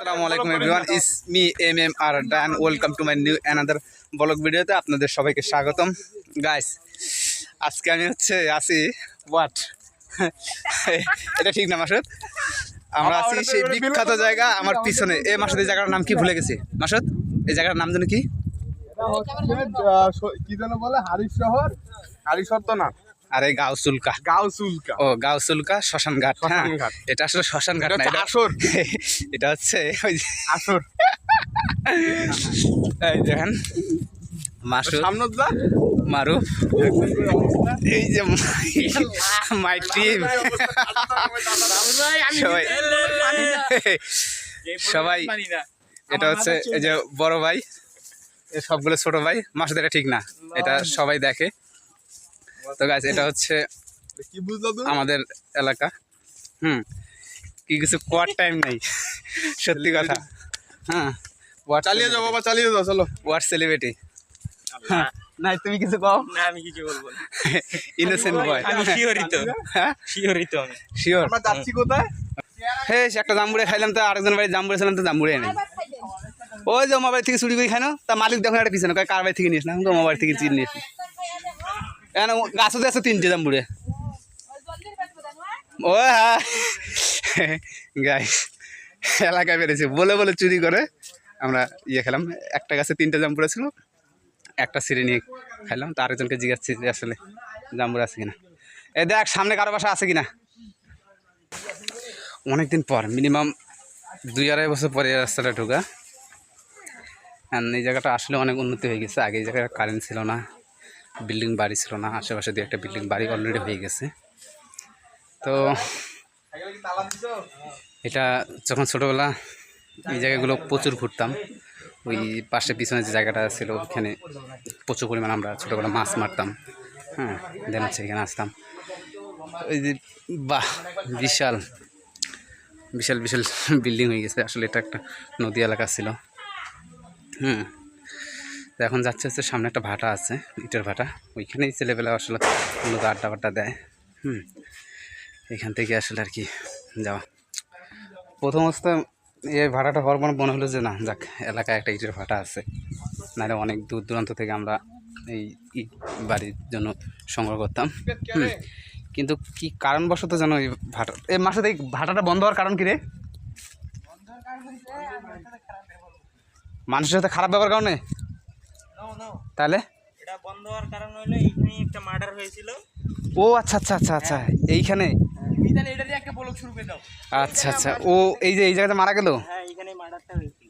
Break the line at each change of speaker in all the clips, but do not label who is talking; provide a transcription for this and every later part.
আসসালামু আলাইকুম everyone is me M M R done welcome to my new another blog ভিডিওতে আপনাদের সবাইকে স্বাগতম। গাইস আজকে আমি হচ্ছে আসি হোয়াট এটা ঠিক না মাসুদ? আমরা আছি সেই বিখ্যাত জায়গা আমার পিছনে। এ মাসুদ এই জায়গাটার নাম কি ভুলে গেছি? মাসুদ এই জায়গার নাম যেন কি?
কি যেন বলে? হারিশ শহর? হারিশহর তো না।
আরে গাউসুলকা
গাও চুলকা।
ও গাউসুলকা শ্মশান ঘাট হ্যাঁ।
শ্মশান ঘাট।
এটা আসলে শ্মশান ঘাট না
এটা আসর।
এটা হচ্ছে ওই যে-
আসর।
এই দেখেন মাসুদ। মারুফ। এই যে মাই টিম। সবাই। সবাই। এটা হচ্ছে এই যে বড় ভাই। সবগুলো ছোট ভাই। মাসুদ এটা ঠিক না। এটা সবাই দেখে। তো গাছ এটা হচ্ছে আমাদের এলাকা। হুম কি কিছু কোয়ার টাইম নাই সত্যি কথা। হ্যাঁ
চালিয়ে যাও বাবা চালিয়ে যাও চলো।
ওয়াট সেলিব্রিটি নাই তুমি কিছু কও।
না আমি কিছু বলব না।
ইনোসেন্ট বয়
আমি শিওরিত
হ্যাঁ?
শিওরিত আমি।
শিওর
আমরা যাচ্ছি কোথায়?
হে একটা জাম্বুড়ে খাইলাম তো আরেকজন বাড়ি জাম্বুড়ে ছিলাম তো জাম্বুড়ে নেই ওই যে আমার বাড়ি থেকে চুরি করে খাই না তা মালিক দেখুন একটা পিছনে কয় কার বাড়ি থেকে নিস না? আমার বাড়ি থেকে চিনি। নিস এখানে গাছও আছে তিনটে জাম্বুড়ে ও হ্যাঁ। গাই এলাকায় বেড়েছে। বলে বলে চুরি করে আমরা ইয়ে খেলাম। একটা গাছে তিনটে জাম্বুড়ে ছিল, একটা সিঁড়ি নিয়ে খাইলাম তো আরেকজনকে জিজ্ঞাসছি যে আসলে জাম্বুড়ে আছে কিনা। এ দেখ, সামনে কারও বাসা আছে কিনা? অনেকদিন পর মিনিমাম দুই আড়াই বছর পরে রাস্তাটা ঢোকা। এই জায়গাটা আসলে অনেক উন্নতি হয়ে গেছে। আগে এই জায়গায় কারেন্ট ছিল না। বিল্ডিং বাড়ি ছিল না, আশেপাশে দিয়ে একটা বিল্ডিং বাড়ি অলরেডি হয়ে গেছে। তো এটা যখন ছোটোবেলা এই জায়গাগুলো প্রচুর ঘুরতাম, ওই পাশে পিছনে যে জায়গাটা ছিল ওখানে প্রচুর পরিমাণ আমরা ছোটোবেলা মাছ মারতাম হ্যাঁ দেন হচ্ছে এখানে আসতাম। ওই যে, বাহ, বিশাল বিশাল বিশাল বিল্ডিং হয়ে গেছে। আসলে এটা একটা নদী এলাকা ছিল হুম তো এখন যাচ্ছে হচ্ছে সামনে একটা ভাটা আছে, ইটের ভাটা। ওইখানেই ছেলেবেলা আসলে মূলত আড্ডা বাড্ডা দেয়। হুম, এখান থেকে আসলে আর কি যাওয়া। প্রথম অবস্থা এই ভাড়াটা হওয়ার পর মনে হলো যে না, যাক, এলাকায় একটা ইটের ভাটা আছে। নাহলে অনেক দূর দূরান্ত থেকে আমরা এই ইট বাড়ির জন্য সংগ্রহ করতাম। কিন্তু কি কারণবশত যেন এই ভাটা এই মাসে এই ভাটাটা বন্ধ হওয়ার কারণ কি রে? মানুষের সাথে খারাপ ব্যবহার কারণে? তাহলে?
এটা বন্ধ হওয়ার কারণ হলো এখানে একটা মার্ডার হয়েছিল।
ও আচ্ছা আচ্ছা আচ্ছা আচ্ছা এইখানে? আচ্ছা আচ্ছা ও এই যে এই জায়গাতে মারা গেল?
হ্যাঁ এখানে মার্ডারটা হয়েছিল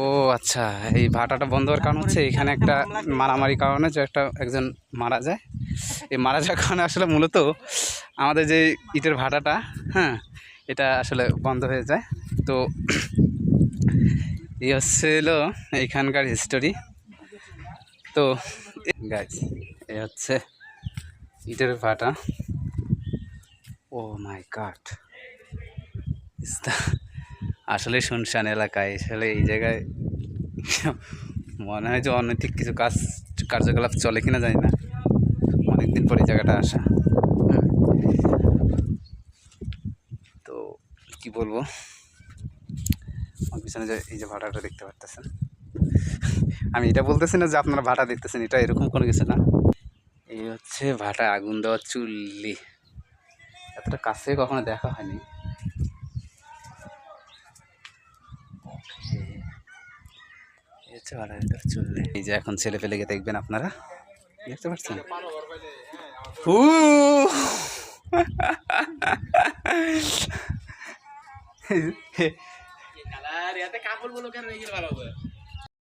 ও আচ্ছা এই ভাটাটা বন্ধ হওয়ার কারণ হচ্ছে এখানে একটা মারামারি কারণে যে একটা একজন মারা যায়। এই মারা যাওয়ার কারণে আসলে মূলত আমাদের যে ইটের ভাটাটা হ্যাঁ এটা আসলে বন্ধ হয়ে যায়। তো এই হচ্ছে হলো এইখানকার হিস্টোরি তো গাছ এই হচ্ছে ইটের ভাটা। ও মাই কাট আসলে শুনশান এলাকায়, আসলে এই জায়গায় মনে হয় যে অনৈতিক কিছু কাজ, কার্যকলাপ চলে কিনা জানি না। অনেকদিন পর এই জায়গাটা আসা। তো কি বলব? আমার পিছনে যে এই যে ভাড়াটা দেখতে পারতেছেন। আমি এটা বলতেছি না যে আপনারা ভাটা দেখতেছেন, এটা এরকম কোনো কিছু না। এই হচ্ছে ভাটা আগুন দেওয়া চুল্লি। এতটা কাছে কখনো দেখা হয়নি। এই এই যে এখন ছেলে পেলেকে দেখবেন আপনারা। দেখতে পাচ্ছেন? উ
কাপড়গুলো কেন